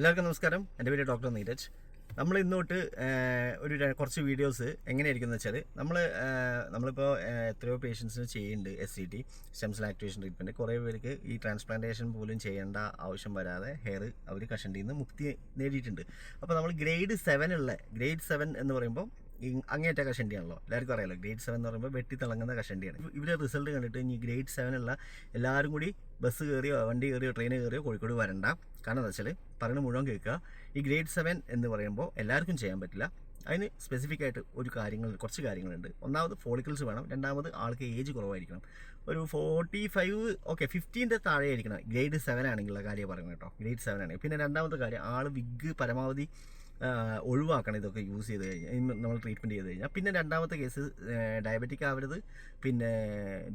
എല്ലാവർക്കും നമസ്കാരം. എന്റെ പേര് ഡോക്ടർ നീരജ്. നമ്മൾ ഇന്നോട്ട് ഒരു കുറച്ച് വീഡിയോസ് എങ്ങനെയായിരിക്കും എന്ന് വെച്ചാൽ നമ്മൾ നമ്മളിപ്പോൾ എത്രയോ പേഷ്യൻസിന് ചെയ്യുന്നുണ്ട് S C T stem cell activation treatment കുറേ പേർക്ക് ഈ ട്രാൻസ്പ്ലാന്റേഷൻ പോലും ചെയ്യേണ്ട ആവശ്യം വരാതെ ഹെയർ അവർ കഷണ്ടിയിൽ നിന്ന് മുക്തി നേടിയിട്ടുണ്ട്. അപ്പോൾ നമ്മൾ ഗ്രേഡ് സെവൻ ഉള്ള ഗ്രേഡ് സെവൻ എന്ന് പറയുമ്പോൾ അങ്ങേറ്റ കഷണ്ടിയാണല്ലോ. എല്ലാവർക്കും അറിയാലോ ഗ്രേഡ് സെവൻ എന്ന് പറയുമ്പോൾ വെട്ടി തിളങ്ങുന്ന കഷണ്ടിയാണ്. ഇവരെ റിസൾട്ട് കണ്ടിട്ട് ഇനി ഗ്രേഡ് സെവൻ ഉള്ള എല്ലാവരും കൂടി ബസ് കയറിയോ വണ്ടി കയറിയോ ട്രെയിൻ കയറിയോ കോഴിക്കോട് വരണ്ട. കാരണം എന്താ വെച്ചാൽ പറയുന്നത് മുഴുവൻ കേൾക്കുക. ഈ ഗ്രേഡ് സെവൻ എന്ന് പറയുമ്പോൾ എല്ലാവർക്കും ചെയ്യാൻ പറ്റില്ല. അതിന് സ്പെസിഫിക് ആയിട്ട് ഒരു കാര്യങ്ങൾ കുറച്ച് കാര്യങ്ങളുണ്ട്. ഒന്നാമത് ഫോളിക്കിൾസ് വേണം. രണ്ടാമത് ആൾക്ക് ഏജ് കുറവായിരിക്കണം. ഒരു ഫോർട്ടി ഫൈവ് ഓക്കെ ഫിഫ്റ്റീന്റെ താഴെ ആയിരിക്കണം ഗ്രേഡ് സെവൻ ആണെങ്കിലുള്ള കാര്യം പറയുന്നത് കേട്ടോ. ഗ്രേഡ് സെവൻ ആണെങ്കിൽ. പിന്നെ രണ്ടാമത്തെ കാര്യം ആൾ വിഗ് പരമാവധി ഒഴിവാക്കണം ഇതൊക്കെ യൂസ് ചെയ്ത് കഴിഞ്ഞാൽ നമ്മൾ ട്രീറ്റ്മെന്റ് ചെയ്ത് കഴിഞ്ഞാൽ പിന്നെ രണ്ടാമത്തെ കേസ് ഡയബറ്റിക് ആവരുത്. പിന്നെ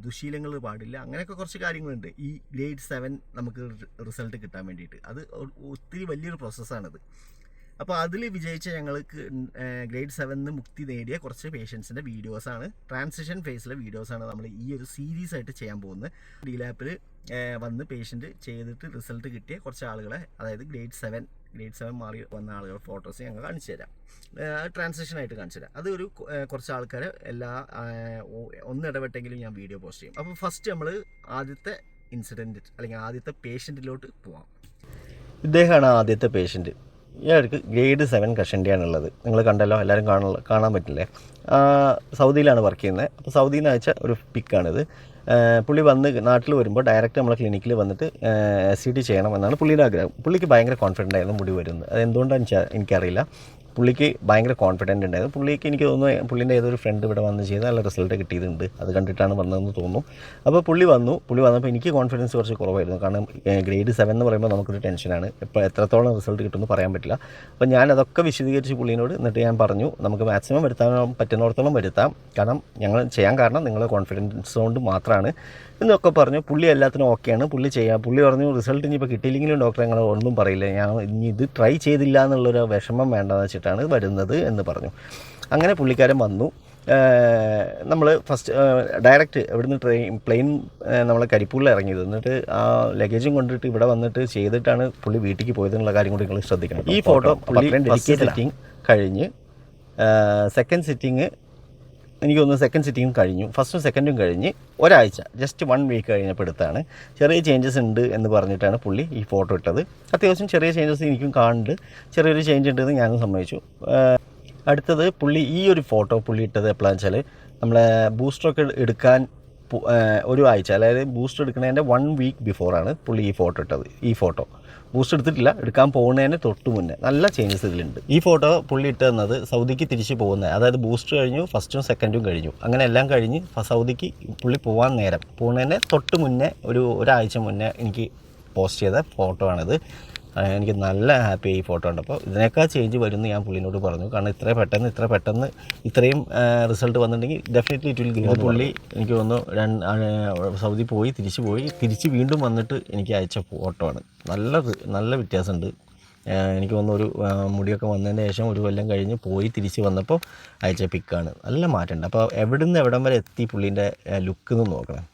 ദുശീലങ്ങൾ പാടില്ല. അങ്ങനെയൊക്കെ കുറച്ച് കാര്യങ്ങളുണ്ട്. ഈ ഗ്രേഡ് സെവൻ നമുക്ക് റിസൾട്ട് കിട്ടാൻ വേണ്ടിയിട്ട്. അത് ഒത്തിരി വലിയൊരു പ്രോസസ്സാണത് അപ്പോൾ അതിൽ വിജയിച്ച ഞങ്ങൾക്ക് ഗ്രേഡ് സെവനിന്ന് മുക്തി നേടിയ കുറച്ച് പേഷ്യൻസിന്റെ വീഡിയോസാണ് ട്രാൻസിഷൻ ഫേസിലെ വീഡിയോസാണ് നമ്മൾ ഈ ഒരു സീരീസ് ആയിട്ട് ചെയ്യാൻ പോകുന്നത്. ഡി ലാപ്പിൽ വന്ന് പേഷ്യന്റ് ചെയ്തിട്ട് റിസൾട്ട് കിട്ടിയ കുറച്ച് ആളുകളെ അതായത് ഗ്രേഡ് സെവൻ ഗ്രേഡ് സെവൻ മാറി വന്ന ആളുകൾ ഫോട്ടോസ് ഞങ്ങൾ കാണിച്ചു തരാം. ട്രാൻസാക്ഷൻ ആയിട്ട് കാണിച്ചു തരാം. അത് ഒരു കുറച്ച് ആൾക്കാർ എല്ലാ ഒന്നിടപെട്ടെങ്കിലും ഞാൻ വീഡിയോ പോസ്റ്റ് ചെയ്യും. അപ്പോൾ ഫസ്റ്റ് നമ്മൾ ആദ്യത്തെ ഇൻസിഡന്റ് അല്ലെങ്കിൽ ആദ്യത്തെ പേഷ്യന്റിലോട്ട് പോവാം. ഇദ്ദേഹമാണ് ആദ്യത്തെ പേഷ്യന്റ് ഇയാൾക്ക് ഗ്രേഡ് സെവൻ കഷണ്ടിയാണുള്ളത് നിങ്ങൾ കണ്ടല്ലോ എല്ലാവരും കാണാൻ കാണാൻ പറ്റില്ലേ? സൗദിയിലാണ് വർക്ക് ചെയ്യുന്നത്. അപ്പോൾ സൗദിയിൽ നിന്ന് അയച്ച ഒരു പിക്കാണിത് പുള്ളി വന്ന് നാട്ടിൽ വരുമ്പോൾ ഡയറക്റ്റ് നമ്മളെ ക്ലിനിക്കിൽ വന്നിട്ട് എസ് സി ടി ചെയ്യണം എന്നാണ് പുള്ളിയുടെ ആഗ്രഹം. പുള്ളിക്ക് ഭയങ്കര കോൺഫിഡന്റ് ആയിരുന്നു മുടി വരുന്നത്. അത് എന്തുകൊണ്ടാണെന്ന് വെച്ചാൽ എനിക്കറിയില്ല. പുള്ളിക്ക് ഭയങ്കര കോൺഫിഡന്റ് ഉണ്ടായിരുന്നു. പുള്ളിക്ക് എനിക്ക് തോന്നുന്നു പുള്ളിന്റെ ഏതൊരു ഫ്രണ്ട് ഇവിടെ വന്ന് ചെയ്ത് നല്ല റിസൾട്ട് കിട്ടിയിട്ടുണ്ട്. അത് കണ്ടിട്ടാണ് വന്നതെന്ന് തോന്നുന്നു. അപ്പോൾ പുള്ളി വന്നു. പുള്ളി വന്നപ്പോൾ എനിക്ക് കോൺഫിഡൻസ് കുറച്ച് കുറവായിരുന്നു. കാരണം ഗ്രേഡ് സെവൻ എന്ന് പറയുമ്പോൾ നമുക്കൊരു ടെൻഷനാണ് ഇപ്പോൾ എത്രത്തോളം റിസൾട്ട് കിട്ടുമെന്ന് പറയാൻ പറ്റില്ല. അപ്പോൾ ഞാൻ അതൊക്കെ വിശദീകരിച്ച് പുള്ളിനോട് എന്നിട്ട് ഞാൻ പറഞ്ഞു നമുക്ക് മാക്സിമം വരുത്താൻ പറ്റുന്നിടത്തോളം വരുത്താം. കാരണം ഞങ്ങൾ ചെയ്യാൻ കാരണം നിങ്ങളുടെ കോൺഫിഡൻസ് കൊണ്ട് മാത്രമാണ് എന്നൊക്കെ പറഞ്ഞു. പുള്ളി എല്ലാത്തിനും ഓക്കെയാണ് പുള്ളി ചെയ്യാം പുള്ളി പറഞ്ഞു റിസൾട്ട് ഇനിയിപ്പോൾ കിട്ടിയില്ലെങ്കിലും ഡോക്ടർ ഞങ്ങൾ ഒന്നും പറയില്ല. ഞാൻ ഇനി ഇത് ട്രൈ ചെയ്തില്ല എന്നുള്ളൊരു വിഷമം വേണ്ടെന്ന് വെച്ചിട്ടാണ് വരുന്നത് എന്ന് പറഞ്ഞു. അങ്ങനെ പുള്ളിക്കാരൻ വന്നു. നമ്മൾ ഫസ്റ്റ് ഡയറക്റ്റ് ഇവിടുന്ന് ട്രെയിൻ പ്ലെയിൻ നമ്മൾ കരിപ്പൂരിൽ ഇറങ്ങിയത്. എന്നിട്ട് ആ ലഗേജും കൊണ്ടിട്ട് ഇവിടെ വന്നിട്ട് ചെയ്തിട്ടാണ് പുള്ളി വീട്ടിലേക്ക് പോയതെന്നുള്ള കാര്യം കൂടി നിങ്ങൾ ശ്രദ്ധിക്കണം. ഈ ഫോട്ടോ പുള്ളി ഫസ്റ്റ് സിറ്റിംഗ് കഴിഞ്ഞ് സെക്കൻഡ് സിറ്റിംഗ് എനിക്ക് തോന്നുന്നു സെക്കൻഡ് സിറ്റിങ്ങും കഴിഞ്ഞു ഫസ്റ്റും സെക്കൻഡും കഴിഞ്ഞ് ഒരാഴ്ച ജസ്റ്റ് വൺ വീക്ക് കഴിഞ്ഞപ്പോൾ എടുത്താണ്. ചെറിയ ചേഞ്ചസ് ഉണ്ട് എന്ന് പറഞ്ഞിട്ടാണ് പുള്ളി ഈ ഫോട്ടോ ഇട്ടത്. അത്യാവശ്യം ചെറിയ ചേഞ്ചസ് എനിക്കും കാണുന്നുണ്ട്. ചെറിയൊരു ചേഞ്ച് ഉണ്ടെന്ന് ഞാനും സമ്മതിച്ചു. അടുത്തത് പുള്ളി ഈ ഒരു ഫോട്ടോ പുള്ളി ഇട്ടത് എപ്പോഴാണെന്ന് വെച്ചാൽ നമ്മളെ ബൂസ്റ്ററൊക്കെ എടുക്കാൻ ഒരു ആഴ്ച അതായത് ബൂസ്റ്റ് എടുക്കുന്നതിന്റെ വൺ വീക്ക് ബിഫോറാണ് പുള്ളി ഈ ഫോട്ടോ ഇട്ടത്. ഈ ഫോട്ടോ ബൂസ്റ്റ് എടുത്തിട്ടില്ല എടുക്കാൻ പോകുന്നതിന് തൊട്ട് മുന്നേ. നല്ല ചേഞ്ചസ് ഇതിലുണ്ട്. ഈ ഫോട്ടോ പുള്ളി ഇട്ട് തന്നത് സൗദിക്ക് തിരിച്ച് പോകുന്നത് അതായത് ബൂസ്റ്റ് കഴിഞ്ഞു ഫസ്റ്റും സെക്കൻഡും കഴിഞ്ഞു. അങ്ങനെ എല്ലാം കഴിഞ്ഞ് സൗദിക്ക് പുള്ളി പോകാൻ നേരം. പോകുന്നതിന് തൊട്ട് മുന്നേ ഒരു ഒരാഴ്ച മുന്നേ എനിക്ക് പോസ്റ്റ് ചെയ്ത ഫോട്ടോ ആണിത്. എനിക്ക് നല്ല ഹാപ്പി ഈ ഫോട്ടോ ഉണ്ട് അപ്പോൾ ഇതിനേക്കാൾ ചേഞ്ച് വരുമെന്ന് ഞാൻ പുള്ളിനോട് പറഞ്ഞു. കാരണം ഇത്ര പെട്ടെന്ന് ഇത്ര പെട്ടെന്ന് ഇത്രയും റിസൾട്ട് വന്നിട്ടുണ്ടെങ്കിൽ ഡെഫിനറ്റ്ലി ഇറ്റ് വിൽ ഗിവ് പുള്ളി എനിക്ക് തോന്നുന്നു രണ്ട് സൗദി പോയി തിരിച്ചു പോയി. തിരിച്ച് വീണ്ടും വന്നിട്ട് എനിക്ക് അയച്ച ഫോട്ടോ ആണ്. നല്ല നല്ല വ്യത്യാസമുണ്ട്. എനിക്ക് തോന്നുന്നു ഒരു മുടിയൊക്കെ വന്നതിന് ശേഷം ഒരു കൊല്ലം കഴിഞ്ഞ് പോയി തിരിച്ച് വന്നപ്പോൾ അയച്ച പിക്കാണ് നല്ല മാറ്റമുണ്ട്. അപ്പോൾ എവിടെ നിന്ന് എവിടം വരെ എത്തി പുള്ളീന്റെ ലുക്ക് എന്ന് നോക്കണം.